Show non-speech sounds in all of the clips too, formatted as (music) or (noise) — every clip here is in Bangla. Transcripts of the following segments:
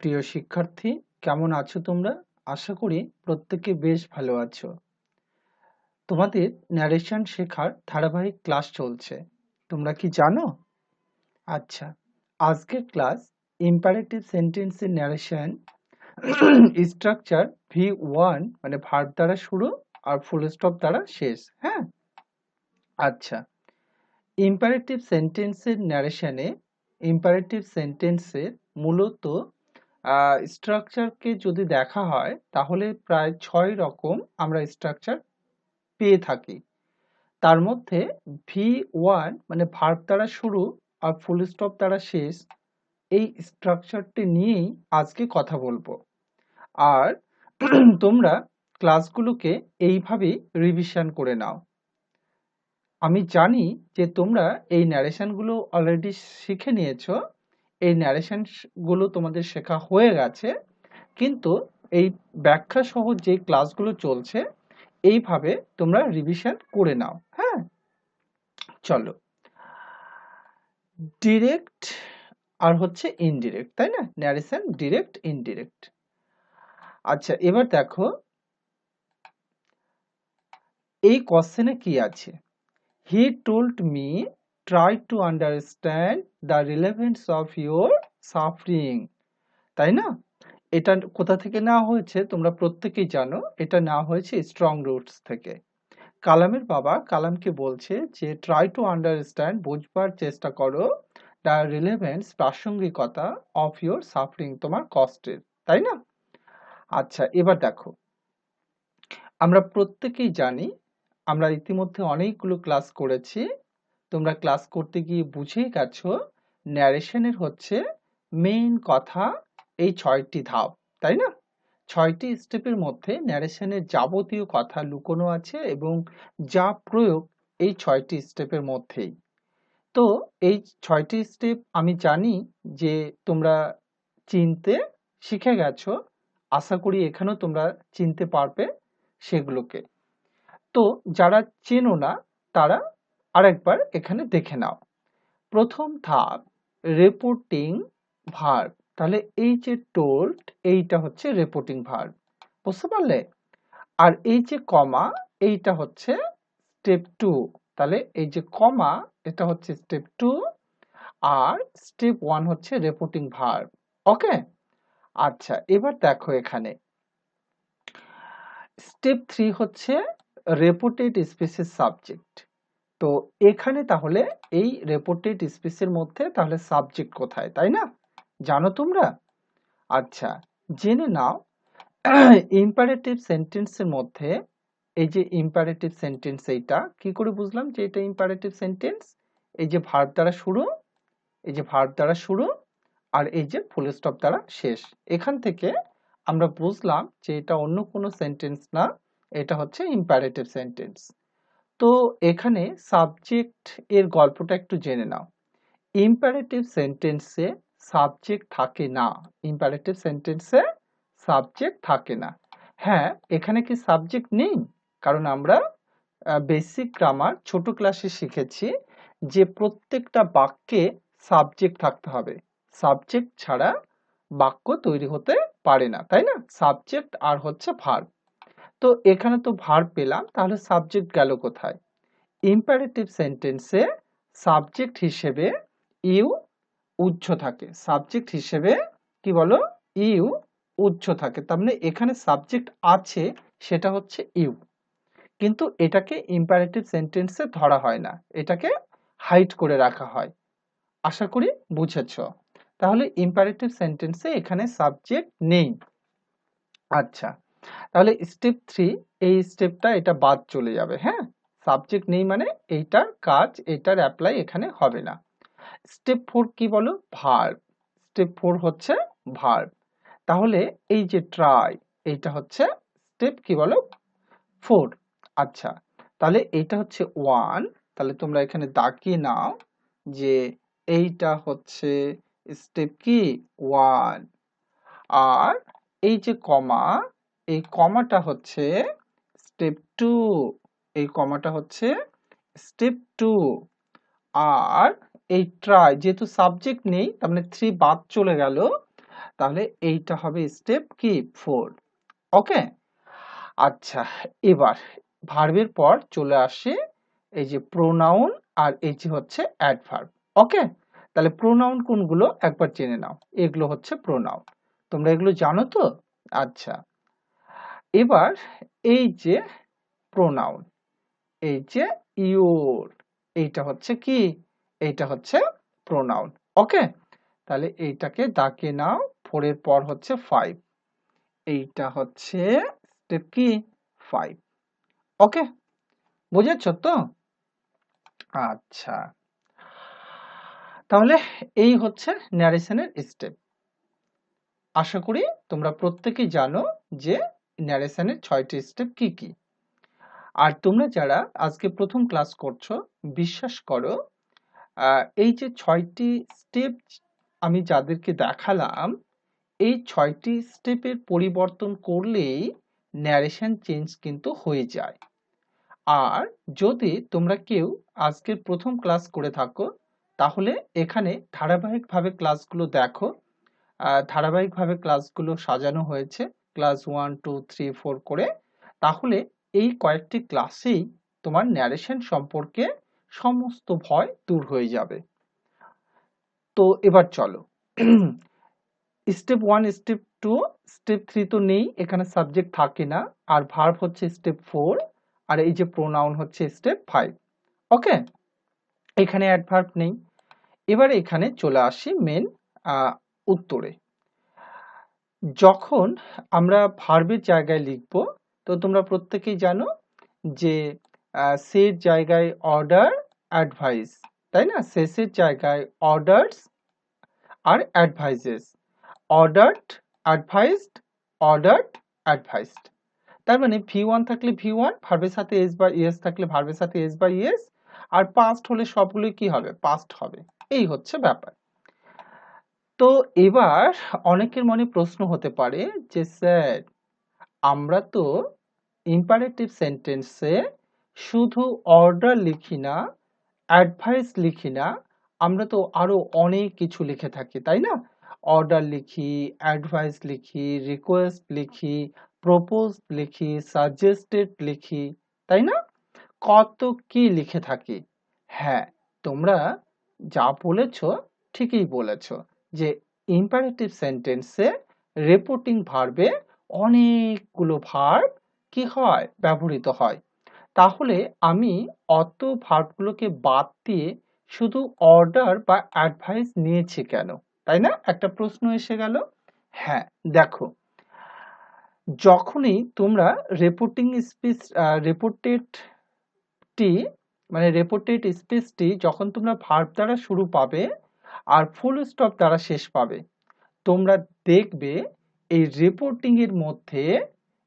প্রিয় শিক্ষার্থী, কেমন আছো তোমরা? আশা করি প্রত্যেকে বেশ ভালো আছো। তোমাদের ন্যারেশন শেখার ধারাবাহিক ক্লাস চলছে। তোমরা কি জানো? আচ্ছা আজকের ক্লাস ইম্পারেটিভ সেন্টেন্সের ন্যারেশন স্ট্রাকচার ভি ওয়ান মানে ভার্ব দ্বারা শুরু আর ফুল স্টপ দ্বারা শেষ হ্যাঁ? আচ্ছা ইম্পারেটিভ সেন্টেন্সের ন্যারেশনে ইম্পারেটিভ সেন্টেন্সের মূলত স্ট্রাকচারকে যদি দেখা হয়, তাহলে প্রায় ছয় রকম আমরা স্ট্রাকচার পেয়ে থাকি। তার মধ্যে ভি ওয়ান মানে ভার্ব দ্বারা শুরু আর ফুল স্টপ দ্বারা শেষ, এই স্ট্রাকচারটি নিয়েই আজকে কথা বলব। আর (clears throat) তোমরা ক্লাসগুলোকে এইভাবেই রিভিশন করে নাও। আমি জানি যে তোমরা এই ন্যারেশনগুলো অলরেডি শিখে নিয়েছো এই ন্যারেশনগুলো তোমাদের শেখা হয়ে গেছে, কিন্তু এই ব্যাখ্যা সহ যে ক্লাসগুলো চলছে, এইভাবে তোমরা রিভিশন করে নাও হ্যাঁ? চলো। ডিরেক্ট আর হচ্ছে ইনডিরেক্ট তাই না? ন্যারেশন ডিরেক্ট ইনডিরেক্ট আচ্ছা এবার দেখো, এই কোশ্চেনে কি আছে? He told me try to understand the relevance of your suffering তাই না? এটা কোথা থেকে নেওয়া হয়েছে? তোমরা প্রত্যেকেই জানো, এটা নেওয়া হয়েছে স্ট্রং রুটস থেকে। কালামের বাবা কালামকে বলছে যে ট্রাই টু আন্ডারস্ট্যান্ড বুঝবার চেষ্টা করো দ্য রিলেভেন্স প্রাসঙ্গিকতা অফ ইউর সাফরিং তোমার কষ্টের। তাই না? আচ্ছা এবার দেখো। আমরা প্রত্যেকেই জানি, আমরা ইতিমধ্যে অনেকগুলো ক্লাস করেছি তোমরা ক্লাস করতে গিয়ে বুঝেই গেছো ন্যারেশনের হচ্ছে মেইন কথা এই ছয়টি ধাপ, তাই না? ছয়টি স্টেপের মধ্যে ন্যারেশনের যাবতীয় কথা লুকোনো আছে এবং যা প্রয়োগ এই ছয়টি স্টেপের মধ্যেই। তো এই ছয়টি স্টেপ আমি জানি যে তোমরা চিনতে শিখে গেছো, আশা করি এখানেও তোমরা চিনতে পারবে সেগুলোকে। তো যারা চেনো না, তারা আরেকবার এখানে দেখে নাও। প্রথম ধাপ রিপোর্টিং ভার্ব তাহলে এই যে টোল্ড এইটা হচ্ছে রিপোর্টিং ভার্ব বুঝতে পারলে? আর এই যে কমা এইটা হচ্ছে স্টেপ টু তাহলে এই যে কমা এটা হচ্ছে স্টেপ টু আর স্টেপ ওয়ান হচ্ছে রিপোর্টিং ভার্ব ওকে? আচ্ছা এবার দেখো এখানে। স্টেপ থ্রি হচ্ছে রেপোর্টেড স্পেসের সাবজেক্ট তো এখানে তাহলে এই রেপোর্টেড স্পেসের মধ্যে তাহলে সাবজেক্ট কোথায়, তাই না? জানো তোমরা? আচ্ছা জেনে নাও (clears throat) ইম্পারেটিভ সেন্টেন্সের মধ্যে এই যে ইম্পারেটিভ সেন্টেন্স এইটা, কি করে বুঝলাম যে এটা ইম্পারেটিভ সেন্টেন্স এই যে ভার্ব দ্বারা শুরু, এই যে ভার্ব দ্বারা শুরু, আর এই যে ফুল স্টপ দ্বারা শেষ। এখান থেকে আমরা বুঝলাম যে এটা অন্য কোনো সেন্টেন্স না, এটা হচ্ছে ইম্পারেটিভ সেন্টেন্স তো এখানে সাবজেক্ট এর গল্পটা একটু জেনে নাও। ইম্পারেটিভ সেন্টেন্সে সাবজেক্ট থাকে না। ইম্পারেটিভ সেন্টেন্সে সাবজেক্ট থাকে না। হ্যাঁ এখানে কি সাবজেক্ট নেই? কারণ আমরা বেসিক গ্রামার ছোট ক্লাসে শিখেছি যে প্রত্যেকটা বাক্যে সাবজেক্ট থাকতে হবে। সাবজেক্ট ছাড়া বাক্য তৈরি হতে পারে না, তাই না? সাবজেক্ট আর হচ্ছে ভার্ব তো এখানে তো ভার্ব পেলাম, তাহলে সাবজেক্ট গেল কোথায়? ইম্পারেটিভ সেন্টেন্সে সাবজেক্ট হিসেবে ইউ উচ্চ থাকে। সাবজেক্ট হিসেবে কি বলো? ইউ উচ্চ থাকে। তার মানে এখানে সাবজেক্ট আছে, সেটা হচ্ছে ইউ। কিন্তু এটাকে ইম্পারেটিভ সেন্টেন্সে ধরা হয় না। এটাকে হাইট করে রাখা হয়। আশা করি বুঝেছ। তাহলে ইম্পারেটিভ সেন্টেন্সে এখানে সাবজেক্ট নেই। আচ্ছা। তাহলে স্টেপ থ্রি এই স্টেপটা এটা বাদ চলে যাবে হ্যাঁ? সাবজেক্ট নেই মানে এইটার কাজ এটার অ্যাপ্লাই এখানে হবে না। স্টেপ ফোর কি বলো? ভার্ব স্টেপ ফোর হচ্ছে ভার্ব তাহলে এই যে ট্রাই এইটা হচ্ছে স্টেপ কি বলো? ফোর আচ্ছা তাহলে এইটা হচ্ছে ওয়ান তাহলে তোমরা এখানে দাগিয়ে নাও যে এইটা হচ্ছে স্টেপ কি? ওয়ান আর এই যে কমা এই কমাটা হচ্ছে স্টেপ টু এই কমাটা হচ্ছে স্টেপ টু আর এই ট্রাই যেহেতু সাবজেক্ট নেই, তার মানে থ্রি বাদ চলে গেল, তাহলে এইটা হবে স্টেপ কি? ফোর ওকে আচ্ছা এবার ভার্বের পর চলে আসে এই যে প্রোনাউন আর এই যে হচ্ছে অ্যাডভার্ব ওকে তাহলে প্রোনাউন কোনগুলো? একবার জেনে নাও, এগুলো হচ্ছে প্রোনাউন তোমরা এগুলো জানো তো? আচ্ছা এবার এই যে প্রোনাউন এই যে ইউর এইটা হচ্ছে কি? এইটা হচ্ছে প্রোনাউন ওকে তাহলে এইটাকে দাকে নাও ফোরের পর হচ্ছে ফাইভ এইটা হচ্ছে স্টেপ কি? ফাইভ ওকে বুঝেছ তো? আচ্ছা তাহলে এই হচ্ছে ন্যারেশনের স্টেপ আশা করি তোমরা প্রত্যেকেই জানো যে ন্যারেশনের ছয়টি স্টেপ কি কি? আর তোমরা যারা আজকে প্রথম ক্লাস করছ, বিশ্বাস করো এই যে ছয়টি স্টেপ আমি যাদেরকে দেখালাম, এই ছয়টি স্টেপের পরিবর্তন করলেই ন্যারেশন চেঞ্জ কিন্তু হয়ে যায়। আর যদি তোমরা কেউ আজকের প্রথম ক্লাস করে থাকো, তাহলে এখানে ধারাবাহিকভাবে ক্লাসগুলো দেখো ধারাবাহিকভাবে ক্লাসগুলো সাজানো হয়েছে। Class one two three four করে, তাহলে এই কয়েকটি ক্লাসেই তোমার ন্যারেশন সম্পর্কে সমস্ত ভয় দূর হয়ে যাবে। তো এবার চলো। Step one step two step three তো নেই, এখানে সাবজেক্ট থাকে না, আর ভার্ব হচ্ছে স্টেপ ফোর আর এই যে প্রোনাউন হচ্ছে স্টেপ ফাইভ ওকে এখানে অ্যাডভার্ব নেই। এবার এখানে চলে আসি মেন উত্তরে। যখন আমরা ভার্বের জায়গায় লিখব, তো তোমরা প্রত্যেকেই জানো যে সের জায়গায় অর্ডার অ্যাডভাইস তাই না? শেষের জায়গায় অর্ডারস আর advices ordered advised ordered advised তার মানে ভি ওয়ান থাকলে ভি ওয়ান ভার্বের সাথে এস বা ইএস থাকলে ভার্বের সাথে এস বা ইএস আর পাস্ট হলে সবগুলোই কি হবে? পাস্ট হবে। এই হচ্ছে ব্যাপার। তো এবার অনেকের মনে প্রশ্ন হতে পারে যে, স্যার, আমরা তো ইম্পারেটিভ সেন্টেন্সে শুধু অর্ডার লিখি না অ্যাডভাইস লিখি না, আমরা তো আরও অনেক কিছু লিখে থাকি, তাই না? অর্ডার লিখি অ্যাডভাইস লিখি রিকোয়েস্ট লিখি প্রপোজ লিখি সাজেস্টেড লিখি, তাই না? কত কি লিখে থাকি? হ্যাঁ তোমরা যা বলেছ ঠিকই বলেছ। যে ইম্পারেটিভ সেন্টেন্সে রিপোর্টিং ভার্বে অনেকগুলো ভার্ব কি হয়? ব্যবহৃত হয়। তাহলে আমি অত ভার্বগুলোকে বাদ দিয়ে শুধু অর্ডার বা অ্যাডভাইস নিয়েছি কেন? তাই না? একটা প্রশ্ন এসে গেল। হ্যাঁ দেখো। যখনই তোমরা রিপোর্টিং স্পিচ রিপোর্টেডটি মানে রিপোর্টেড স্পিচটি যখন তোমরা ভার্ব দ্বারা শুরু পাবে আর ফুল স্টপ তারা শেষ পাবে। তোমরা দেখবে এই রিপোর্টিং এর মধ্যে,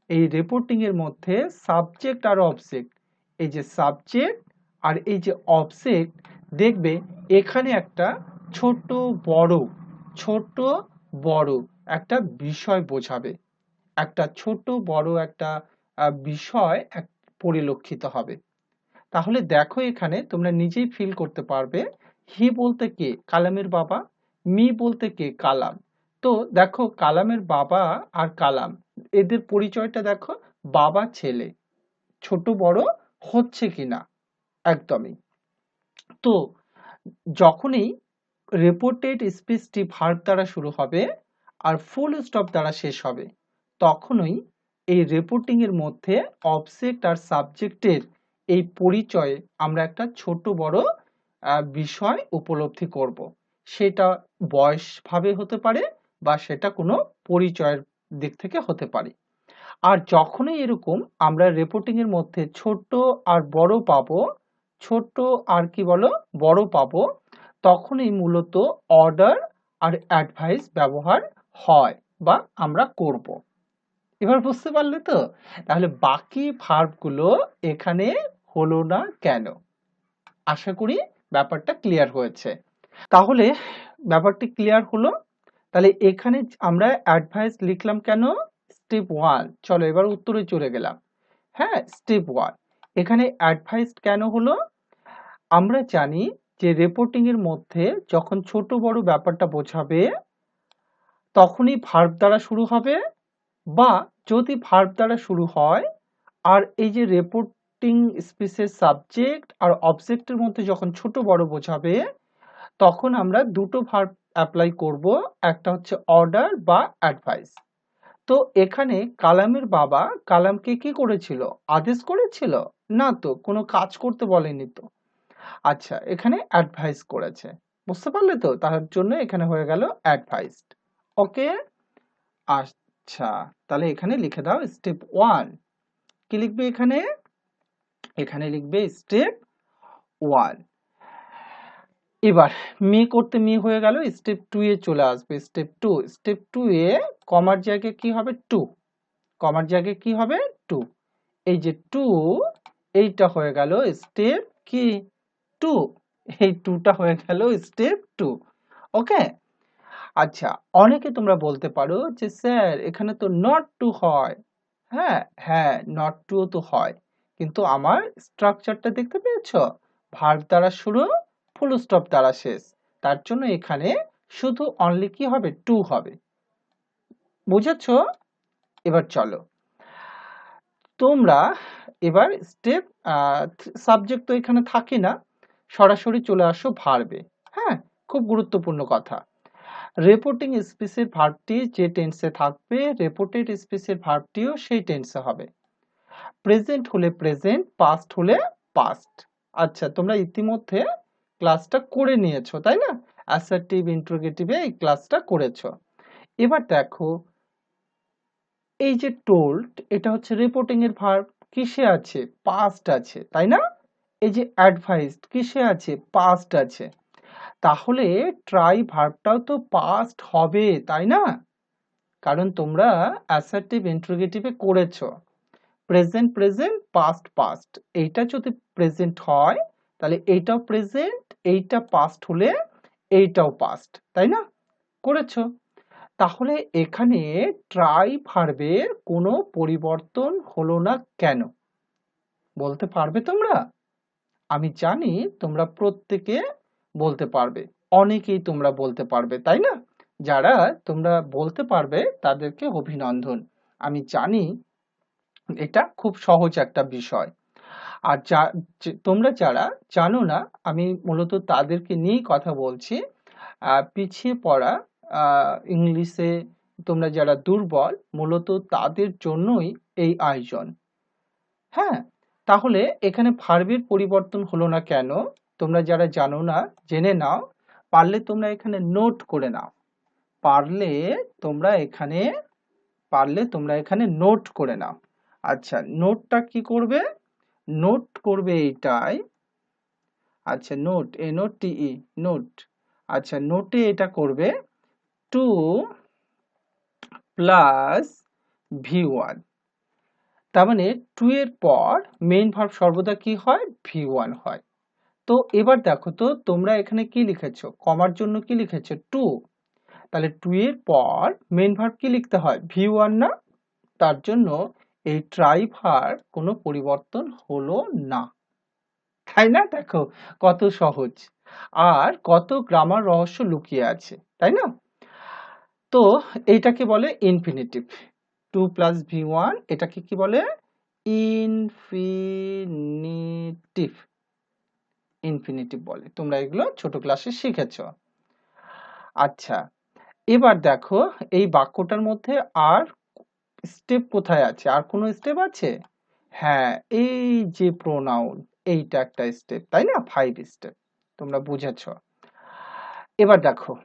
এই রিপোর্টিং এর মধ্যে সাবজেক্ট আর অবজেক্ট এই যে সাবজেক্ট আর এই যে অবজেক্ট দেখবে এখানে একটা ছোট বড় ছোট বড় একটা বিষয় বোঝাবে। একটা ছোট বড় একটা বিষয় এক- পরিলক্ষিত হবে। তাহলে দেখো এখানে তোমরা নিজেই ফিল করতে পারবে হি বলতে কে? কালামের বাবা। মি বলতে কে? কালাম। তো দেখো, কালামের বাবা আর কালাম, এদের পরিচয়টা দেখো, বাবা, ছেলে। ছোট, বড় হচ্ছে কিনা? একদমই। তো যখনই রিপোর্টেড স্পিচটি ভার্ব দ্বারা শুরু হবে আর ফুল স্টপ দ্বারা শেষ হবে, তখনই এই রিপোর্টিং এর মধ্যে অবজেক্ট আর সাবজেক্টের এই পরিচয়ে আমরা একটা ছোট, বড় বিষয় উপলব্ধি করব। সেটা বয়স ভাবে হতে পারে বা সেটা কোনো পরিচয়ের দিক থেকে হতে পারে। আর যখনই এরকম আমরা রিপোর্টিং এর মধ্যে ছোট আর বড় পাবো ছোট আর কি বলো, বড় পাবো, তখনই মূলত অর্ডার আর অ্যাডভাইস ব্যবহার হয় বা আমরা করব। এবার বুঝতে পারলে তো? তাহলে বাকি ভার্বগুলো এখানে হলো না কেন? আশা করি ব্যাপারটা ক্লিয়ার হয়েছে। তাহলে ব্যাপারটি ক্লিয়ার হলো, তাহলে এখানে আমরা অ্যাডভাইস লিখলাম কেন? স্টেপ ওয়ান চলো এবার উত্তরে চলে গেলাম। হ্যাঁ স্টেপ ওয়ান এখানে অ্যাডভাইস কেন হলো? আমরা জানি যে রিপোর্টিং এর মধ্যে যখন ছোট বড় ব্যাপারটা বোঝাবে, তখনই ভার্ব দ্বারা শুরু হবে, বা যদি ভার্ব দ্বারা শুরু হয়, আর এই যে রেপোর্টিং স্পিসের সাবজেক্ট আর অবজেক্টের মধ্যে যখন ছোট বড় বোঝাবে, তখন আমরা দুটো ভার্ব অ্যাপ্লাই করব, একটা হচ্ছে অর্ডার বা অ্যাডভাইস তো এখানে কালামের বাবা কালামকে কি করেছিল? আদেশ করেছিল? না তো, কোনো কাজ করতে বলেনি তো। আচ্ছা এখানে অ্যাডভাইস করেছে। বুঝতে পারলে তো? তার জন্য এখানে হয়ে গেল অ্যাডভাইসড ওকে? আচ্ছা তাহলে এখানে লিখে দাও স্টেপ ওয়ান কি লিখবে এখানে? এখানে লিখবে স্টেপ ওয়ান এবার মি করতে মি হয়ে গেল স্টেপ টু এ চলে আসবে স্টেপ টু স্টেপ টু এ কমার জায়গায় কি হবে? টু কমার জায়গায় কি হবে? টু এই যে টু এইটা হয়ে গেল স্টেপ কি? টু এই টুটা হয়ে গেল স্টেপ টু ওকে আচ্ছা অনেকে তোমরা বলতে পারো যে, স্যার, এখানে তো নট টু হয়। হ্যাঁ হ্যাঁ নট টু তো হয়। কিন্তু আমার স্ট্রাকচারটা দেখতে পেয়েছ? ভার্ব দ্বারা শুরু ফুল স্টপ দ্বারা শেষ। তার জন্য এখানে শুধু অনলি কি হবে? টু হবে। বুঝেছ? এবার চলো। তোমরা এবার স্টেপ সাবজেক্ট তো এখানে থাকে না। সরাসরি চলে আসো ভার্বে হ্যাঁ? খুব গুরুত্বপূর্ণ কথা। রেপোর্টিং স্পিসের ভার্বটি যে টেন্সে থাকবে রেপোর্টেড স্পিসের ভার্বটিও সেই টেন্সে হবে। প্রেজেন্ট হলে প্রেজেন্ট পাস্ট হলে পাস্ট আচ্ছা তোমরা ইতিমধ্যে ক্লাসটা করে নিয়েছো, তাই না? অ্যাসার্টিভ ইন্ট্রোগেটিভে এই ক্লাসটা করেছ। এবার দেখো, এই যে টোল্ড এটা হচ্ছে রিপোর্টিং এর ভার্ব কিসে আছে? পাস্ট আছে, তাই না? এই যে অ্যাডভাইসড কিসে আছে? পাস্ট আছে। তাহলে ট্রাই ভার্বটাও তো পাস্ট হবে, তাই না? কারণ তোমরা অ্যাসার্টিভ ইন্ট্রোগেটিভে করেছ। প্রেজেন্ট প্রেজেন্ট পাস্ট পাস্ট এইটা যদি প্রেজেন্ট হয়, তাহলে এইটাও প্রেজেন্ট এইটা পাস্ট হলে এইটাও পাস্ট তাই না? করেছ? তাহলে এখানে ট্রাই ভার্বের কোনো পরিবর্তন হলো না কেন? বলতে পারবে তোমরা? আমি জানি তোমরা প্রত্যেকে বলতে পারবে, অনেকেই তোমরা বলতে পারবে, তাই না? যারা তোমরা বলতে পারবে তাদেরকে অভিনন্দন। আমি জানি এটা খুব সহজ একটা বিষয়। আর যা তোমরা যারা জানো না, আমি মূলত তাদেরকে নিয়েই কথা বলছি। পিছিয়ে পড়া ইংলিশে তোমরা যারা দুর্বল, মূলত তাদের জন্যই এই আয়োজন। হ্যাঁ তাহলে এখানে ভার্বের পরিবর্তন হলো না কেন? তোমরা যারা জানো না, জেনে নাও। পারলে তোমরা এখানে নোট করে নাও। পারলে তোমরা এখানে, পারলে তোমরা এখানে নোট করে নাও। আচ্ছা নোটটা কি করবে? নোট করবে এটাই আচ্ছা নোট এ নোট টিই নোট আচ্ছা নোটে এটা করবে টু প্লাস ভি ওয়ান তার মানে টু এর পর মেইন ভার্ব সর্বদা কি হয়? ভি ওয়ান হয়। তো এবার দেখো তো, তোমরা এখানে কি লিখেছো? কমার জন্য কি লিখেছো? টু তাহলে টু এর পর মেইন ভার্ব কি লিখতে হয়? ভি ওয়ান না? তার জন্য এই ট্রাই ভার্ব কোনো পরিবর্তন হলো না। তাই না? দেখো, কত সহজ। আর কত গ্রামার রহস্য লুকিয়ে আছে, তাই না? তো এইটাকে বলে infinitive to plus V one এটাকে কি বলে? ইনফিনিটিভ ইনফিনিটিভ বলে। তোমরা এগুলো ছোট ক্লাসে শিখেছ। আচ্ছা এবার দেখো, এই বাক্যটার মধ্যে আর স্টেপ কোথায় আছে? আর কোনো স্টেপ আছে? হ্যাঁ এই যে প্রোনাউন এইটা একটা স্টেপ তাই না? ফাইভ স্টেপ তোমরা বুঝেছ। এবার দেখো,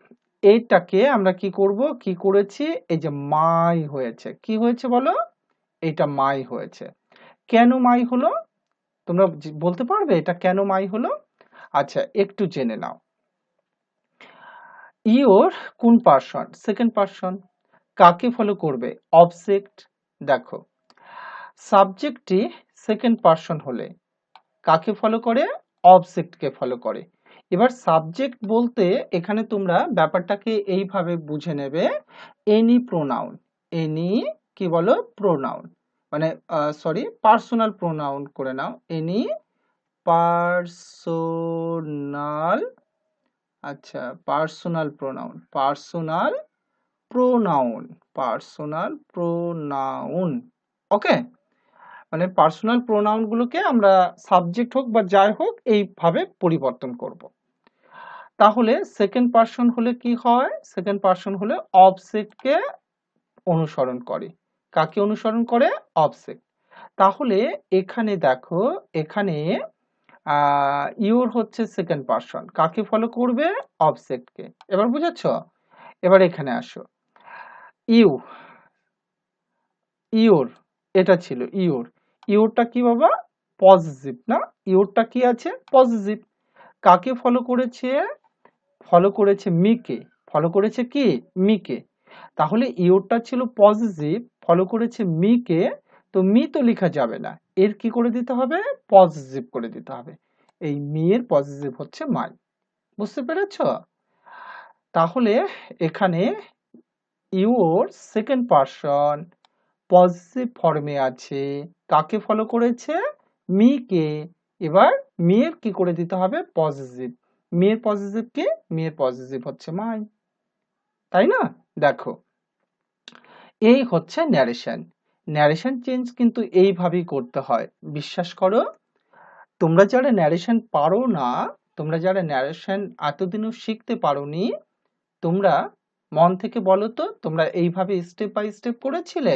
এইটাকে আমরা কি করব? কি করেছি? এই যে মাই হয়েছে। কি হয়েছে বলো? এটা মাই হয়েছে। কেন মাই হলো? তোমরা বলতে পারবে এটা কেন মাই হলো? আচ্ছা একটু জেনে নাও। ইওর কোন পার্সন সেকেন্ড পার্সন কাকে ফলো করবে? অবজেক্ট দেখো। সাবজেক্টটি সেকেন্ড পার্সন হলে কাকে ফলো করে? অবজেক্টকে ফলো করে। এবার সাবজেক্ট বলতে এখানে তোমরা ব্যাপারটাকে এইভাবে বুঝে নেবে। এনি প্রোনাউন এনি কি বলো? প্রোনাউন মানে সরি পার্সোনাল প্রোনাউন করে নাও। এনি পার্সোনাল আচ্ছা personal pronoun personal pronoun personal pronoun okay মানে পার্সোনাল প্রোনাউনগুলোকে আমরা সাবজেক্ট হোক বা যাই হোক, এইভাবে পরিবর্তন করব। তাহলে সেকেন্ড পার্সন হলে কি হয়? সেকেন্ড পার্সন হলে অবজেক্টকে অনুসরণ করে। কাকে অনুসরণ করে? অবজেক্ট তাহলে এখানে দেখো, এখানে ইউর হচ্ছে সেকেন্ড পার্সন কাকে ফলো করবে? অবজেক্টকে এবার বুঝাচ্ছ এবার এখানে আসো। ইউ ইউর এটা ছিল ইউর ইউরটা কি বাবা? পজিটিভ না? ইউরটা কি আছে? পজিটিভ কাকে ফলো করেছে? ফলো করেছে মিকে। ফলো করেছে কি? মিকে। তাহলে ইউরটা ছিল পজিটিভ ফলো করেছে মিকে। তো মি তো লেখা যাবে না। এর কি করে দিতে হবে? পজিটিভ করে দিতে হবে। এই মি এর পজিটিভ হচ্ছে মাই। বুঝতে পেরেছ? তাহলে এখানে ইউর সেকেন্ড পার্সন পজিটিভ ফর্মে আছে। কাকে ফলো করেছে? মি কে এবার মেয়ের কি করে দিতে হবে? পজিটিভ মেয়ের পজিটিভ কে? মি এর পজিটিভ হচ্ছে মাই তাই না? দেখো। এই হচ্ছে ন্যারেশন ন্যারেশন চেঞ্জ কিন্তু এইভাবেই করতে হয়। বিশ্বাস করো, তোমরা যারা ন্যারেশন পারো না, তোমরা যারা ন্যারেশন এতদিনও শিখতে পারোনি, তোমরা মন থেকে বলো তো, তোমরা এইভাবে স্টেপ বাই স্টেপ করেছিলে?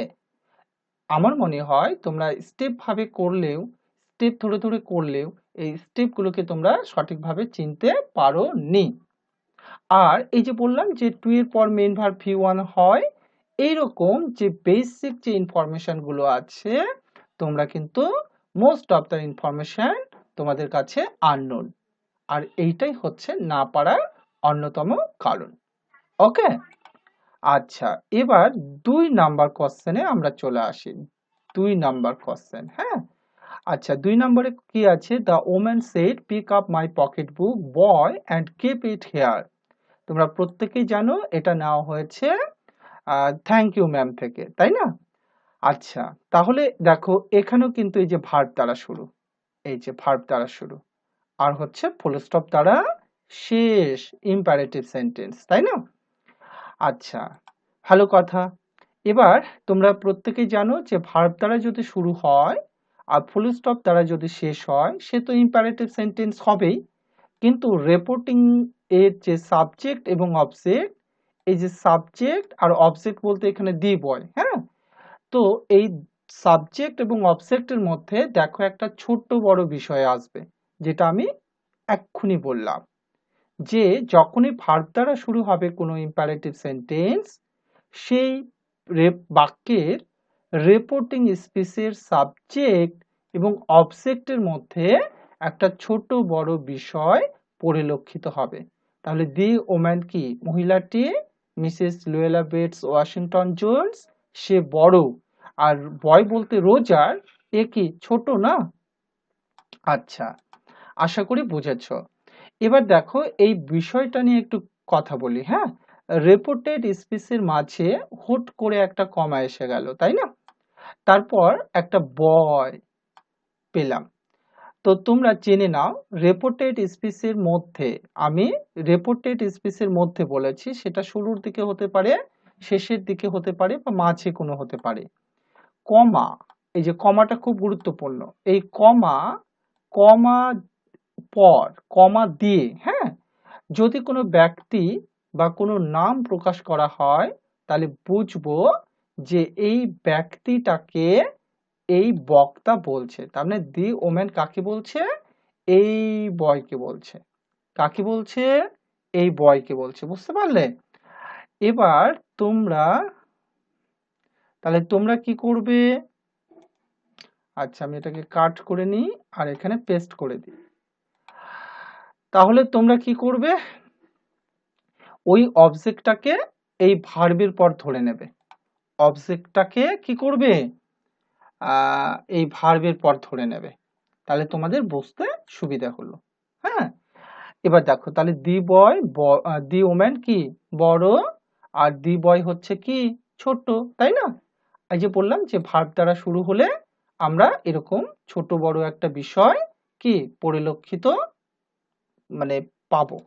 আমার মনে হয় তোমরা স্টেপ ভাবে করলেও স্টেপ ধরে ধরে করলেও এই স্টেপগুলোকে তোমরা সঠিকভাবে চিনতে পারো নি। আর এই যে বললাম যে টু এর পর মেন ভার ভি ওয়ান হয়, এইরকম যে বেসিক যে ইনফরমেশনগুলো আছে, তোমরা কিন্তু মোস্ট অফ দ্য ইনফরমেশন তোমাদের কাছে আননোন আর এইটাই হচ্ছে না পারার অন্যতম কারণ। ওকে? আচ্ছা এবার দুই নাম্বার কোশ্চেনে আমরা চলে আসি। দুই নাম্বার কোশ্চেন হ্যাঁ? আচ্ছা দুই নম্বরে কি আছে? The women set pick up my pocket book boy and keep it here তোমরা প্রত্যেকেই জানো, এটা নেওয়া হয়েছে থ্যাংক ইউ ম্যাম থেকে, তাই না? আচ্ছা তাহলে দেখো, এখানেও কিন্তু এই যে ভার্ব দ্বারা শুরু, এই যে ভার্ব দ্বারা শুরু, আর হচ্ছে ফুল স্টপ দ্বারা শেষ ইম্পারেটিভ সেন্টেন্স তাই না? আচ্ছা ভালো কথা। এবার তোমরা প্রত্যেকেই জানো যে ভার্ব দ্বারা যদি শুরু হয় আর ফুল স্টপ দ্বারা যদি শেষ হয়, সে তো ইম্পারেটিভ সেন্টেন্স হবেই। কিন্তু রেপোর্টিং এর যে সাবজেক্ট এবং অবজেক্ট এই যে সাবজেক্ট আর অবজেক্ট বলতে এখানে দি বয় হ্যাঁ? তো এই সাবজেক্ট এবং অবজেক্টের মধ্যে দেখো একটা ছোট্ট বড় বিষয় আসবে, যেটা আমি এক্ষুনি বললাম। যে যখনই ভার্ব দ্বারা শুরু হবে কোনো ইম্পারেটিভ সেন্টেন্স সেই বাক্যের রেপোর্টিং স্পিসের সাবজেক্ট এবং অবজেক্টের মধ্যে একটা ছোট বড় বিষয় পরিলক্ষিত হবে। তাহলে দি ওম্যান কি? মহিলাটি, Mrs Luella Bates, Washington Jones, সে বড়। আর বয় বলতে রোজার, এ কি? ছোট না? আচ্ছা আশা করি বুঝেছ। এবার দেখো, এই বিষয়টা নিয়ে একটু কথা বলি হ্যাঁ? রেপোর্টেড স্পিসের মাঝে হুট করে একটা কমা এসে গেল, তাই না? তারপর একটা বয় পেলাম। তো তোমরা জেনে নাও রেপোর্টেড স্পিসের মধ্যে, আমি রেপোর্টেড স্পিসের মধ্যে বলেছি, সেটা শুরুর দিকে হতে পারে, শেষের দিকে হতে পারে বা মাঝে কোনো হতে পারে। কমা, এই যে কমাটা খুব গুরুত্বপূর্ণ, এই কমা কমা পর কমা দিয়ে হ্যাঁ? যদি কোনো ব্যক্তি বা কোনো নাম প্রকাশ করা হয়, তাহলে বুঝব যে এই ব্যক্তিটাকে এই বক্তা বলছে। তার মানে দি ওমেন কাকে বলছে? এই বয়কে বলছে। কাকে বলছে? এই বয়কে বলছে। বুঝতে পারলে? এবার তোমরা, তাহলে তোমরা কি করবে? আচ্ছা আমি এটাকে কাট করে নিই আর এখানে পেস্ট করে দিই। তাহলে তোমরা কি করবে? ওই অবজেক্টটাকে এই ভার্বের পর ধরে নেবে। অবজেক্টটাকে কি করবে? এই ভার্বের পর ধরে নেবে। তাহলে তোমাদের বুঝতে সুবিধা হলো। হ্যাঁ? এবার দেখো, তাহলে দি বয় দি ওম্যান কি? বড়। আর দি বয় হচ্ছে কি? ছোট, তাই না? এই যে বললাম যে ভার্ব দ্বারা শুরু হলে আমরা এরকম ছোট বড় একটা বিষয় কি? পরিলক্ষিত মানে পাবো।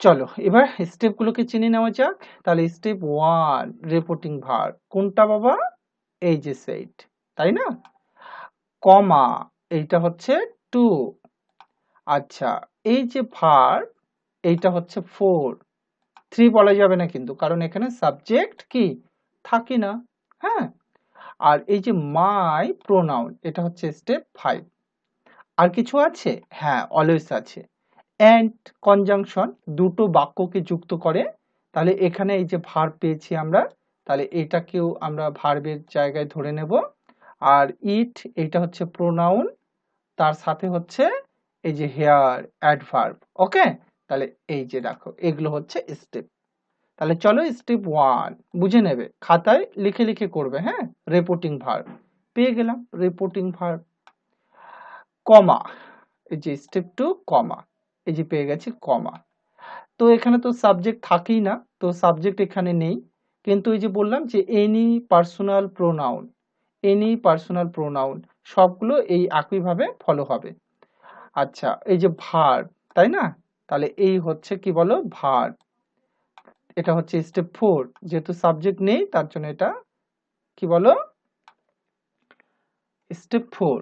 চলো, এবার স্টেপগুলোকে চিনে নেওয়া যাক। তাহলে স্টেপ ওয়ান রিপোর্টিং ভার কোনটা বাবা? এই যে সেট তাই না? কমা এইটা হচ্ছে টু আচ্ছা এই যে ভার এইটা হচ্ছে ফোর থ্রি বলা যাবে না কিন্তু, কারণ এখানে সাবজেক্ট কি? থাকে না হ্যাঁ? আর এই যে মাই প্রোনাউন এটা হচ্ছে স্টেপ ফাইভ আর কিছু আছে? হ্যাঁ অলওয়েজ আছে। অ্যান্ড কনজাংশন দুটো বাক্যকে যুক্ত করে, তাহলে এখানে এই যে ভার পেয়েছি আমরা, তাহলে এটাকেও আমরা ভার্বের জায়গায় ধরে নেব। আর ইট এটা হচ্ছে প্রোনাউন তার সাথে হচ্ছে এই যে হেয়ার অ্যাডভার্ব ওকে তাহলে এই যে দেখো, এগুলো হচ্ছে স্টেপ তাহলে চলো স্টেপ ওয়ান বুঝে নেবে, খাতায় লিখে লিখে করবে হ্যাঁ? রিপোর্টিং ভার্ব পেয়ে গেলাম রিপোর্টিং ভার্ব কমা। এই যে স্টেপ টু কমা। এই যে পেয়ে গেছি কমা। তো এখানে তো সাবজেক্ট থাকেই না, তো সাবজেক্ট এখানে নেই। কিন্তু এই যে বললাম যে any personal pronoun any personal pronoun সবগুলো এই একইভাবে ফলো হবে। আচ্ছা এই যে ভার তাই না? তাহলে এই হচ্ছে কি বলো? ভার এটা হচ্ছে স্টেপ ফোর যেহেতু সাবজেক্ট নেই, তার জন্য এটা কি বলো? স্টেপ ফোর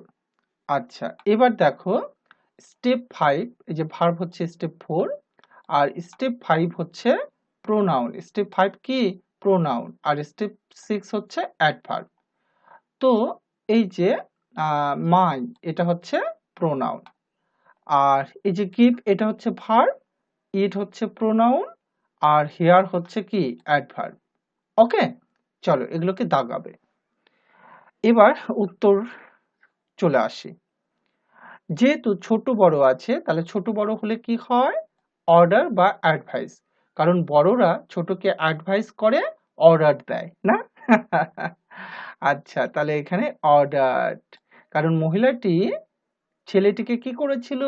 আচ্ছা এবার দেখো স্টেপ ফাইভ এই যে ভার্ব হচ্ছে স্টেপ ফোর আর স্টেপ ফাইভ হচ্ছে প্রোনাউন স্টেপ ফাইভ কি? প্রোনাউন আর স্টেপ সিক্স হচ্ছে অ্যাডভার্ব তো এই যে মাই এটা হচ্ছে প্রোনাউন আর এই যে গিভ এটা হচ্ছে ভার্ব ইট হচ্ছে প্রোনাউন আর হেয়ার হচ্ছে কি? অ্যাডভার্ব ওকে চলো, এগুলোকে দাগাবে। এবার উত্তর চলে আসি। যেহেতু ছোট বড় আছে, তাহলে ছোট বড় হলে কি হয়? অর্ডার বা অ্যাডভাইস কারণ বড়রা ছোটকে অ্যাডভাইস করে অর্ডার দেয়, না? (laughs) আচ্ছা তাহলে এখানে অর্ডার কারণ মহিলাটি ছেলেটিকে কি করেছিল?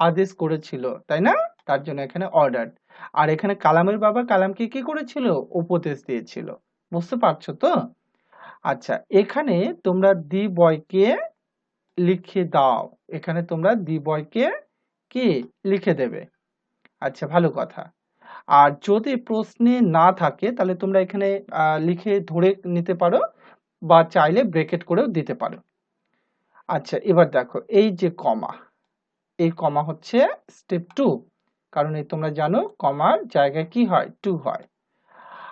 আদেশ করেছিল, তাই না? তার জন্য এখানে অর্ডার আর এখানে কালামের বাবা কালামকে কি করেছিল? উপদেশ দিয়েছিল। বুঝতে পারছ তো? আচ্ছা এখানে তোমরা দি বয়কে লিখে দাও। এখানে তোমরা দি বয়কে কি লিখে দেবে। আচ্ছা ভালো কথা। আর যদি প্রশ্নে না থাকে, তাহলে তোমরা এখানে লিখে ধরে নিতে পারো বা চাইলে ব্রেকেট করেও দিতে পারো। আচ্ছা এবার দেখো, এই যে কমা, এই কমা হচ্ছে স্টেপ টু কারণ এই তোমরা জানো কমার জায়গায় কি হয়? টু হয়।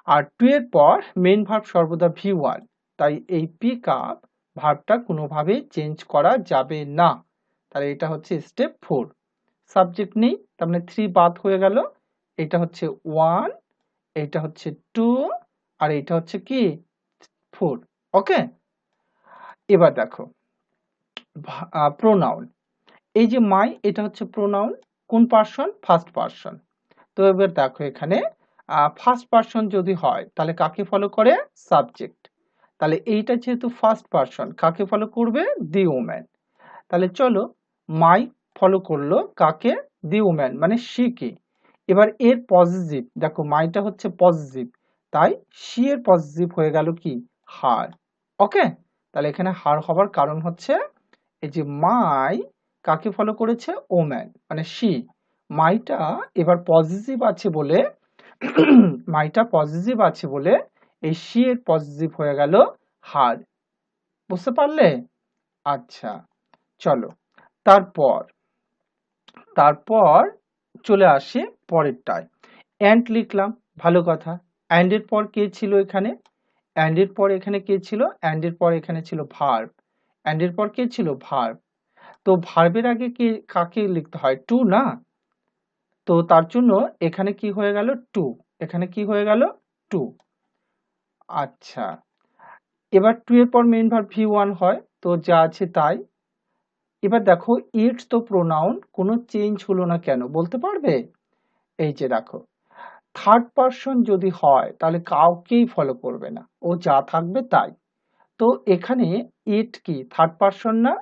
আর টু এর পর মেন ভার্ব সর্বদা ভি ওয়ান তাই এই পিক আপ ভার্বটা কোনোভাবেই চেঞ্জ করা যাবে না। তাহলে এটা হচ্ছে স্টেপ ফোর সাবজেক্ট নেই, তার মানে থ্রি বাদ হয়ে গেল। এটা হচ্ছে ওয়ান এটা হচ্ছে টু আর এটা হচ্ছে কি? ফোর ওকে এবার দেখো প্রোনাউন এই যে মাই এটা হচ্ছে প্রোনাউন কোন পার্সন ফার্স্ট পার্সন তো এবার দেখো এখানে ফার্স্ট পার্সন যদি হয়, তাহলে কাকে ফলো করে? সাবজেক্ট তাহলে এইটা যেহেতু ফার্স্ট পার্সন কাকে ফলো করবে? দি ওম্যান তাহলে চলো মাই ফলো করল কাকে? দি ওম্যান মানে সি শিকে এবার এর পজিটিভ দেখো মাইটা হচ্ছে পজিটিভ তাই সি এর পজিটিভ হয়ে গেল কি? হার ওকে তাহলে এখানে হার হবার কারণ হচ্ছে, এই যে মাই কাকে ফলো করেছে? ওম্যান মানে সি মাইটা এবার পজিটিভ আছে বলে (coughs) মাইটা পজিটিভ আছে বলে এই সি এর পজিটিভ হয়ে গেল হার। বুঝতে পারলে? আচ্ছা চলো। তারপর তারপর চলে আসি পরেরটায়। অ্যান্ড লিখলাম, ভালো কথা। অ্যান্ডের পর কে ছিল এখানে? অ্যান্ডের পর এখানে কে ছিল? অ্যান্ডের পর এখানে ছিল ভার্ব অ্যান্ডের পর কে ছিল ভার্ব তো ভার্বের আগে কে, কাকে লিখতে হয়? টু না? তো তার জন্য এখানে কি হয়ে গেল? টু এখানে কি হয়ে গেল? টু আচ্ছা। এবার টু এর পর মেইন ভার্ব ভি ওয়ান হয়, তো যা আছে তাই। এবার দেখো ইটস তো প্রোনাউন কোনো চেঞ্জ হলো না কেন, বলতে পারবে? এই যে দেখো থার্ড পার্সন যদি হয়, তাহলে কাউকেই ফলো করবে না, ও যা থাকবে তাই। তো এখানে ইট কি থার্ড পার্সন না,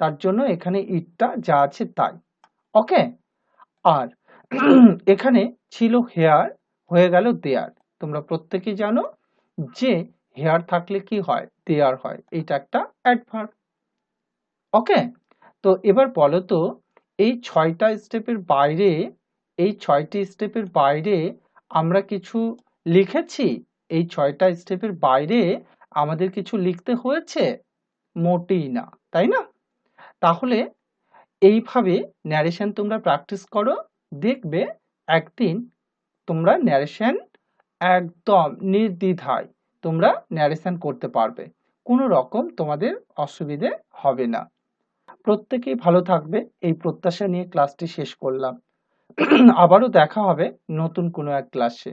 তার জন্য এখানে ইটটা যা আছে তাই। ওকে আর (clears throat) এখানে ছিল হেয়ার হয়ে গেল দেয়ার তোমরা প্রত্যেকেই জানো। যে হেয়ার থাকলে কি হয়? দেয়ার হয়। এটা একটা অ্যাডভার্ব ওকে তো এবার বলো তো, এই ছয়টা স্টেপের বাইরে, এই ছয়টি স্টেপের বাইরে আমরা কিছু লিখেছি? এই ছয়টা স্টেপের বাইরে আমাদের কিছু লিখতে হয়েছে? মোটেই না। তাই না? তাহলে এইভাবে ন্যারেশন তোমরা প্র্যাকটিস করো, দেখবে একদিন তোমরা ন্যারেশন একদম নির্দ্বিধায় তোমরা ন্যারেশন করতে পারবে। কোনো রকম তোমাদের অসুবিধে হবে না। প্রত্যেকেই ভালো থাকবে। এই প্রত্যাশা নিয়ে ক্লাসটি শেষ করলাম। আবারও দেখা হবে নতুন কোনো এক ক্লাসে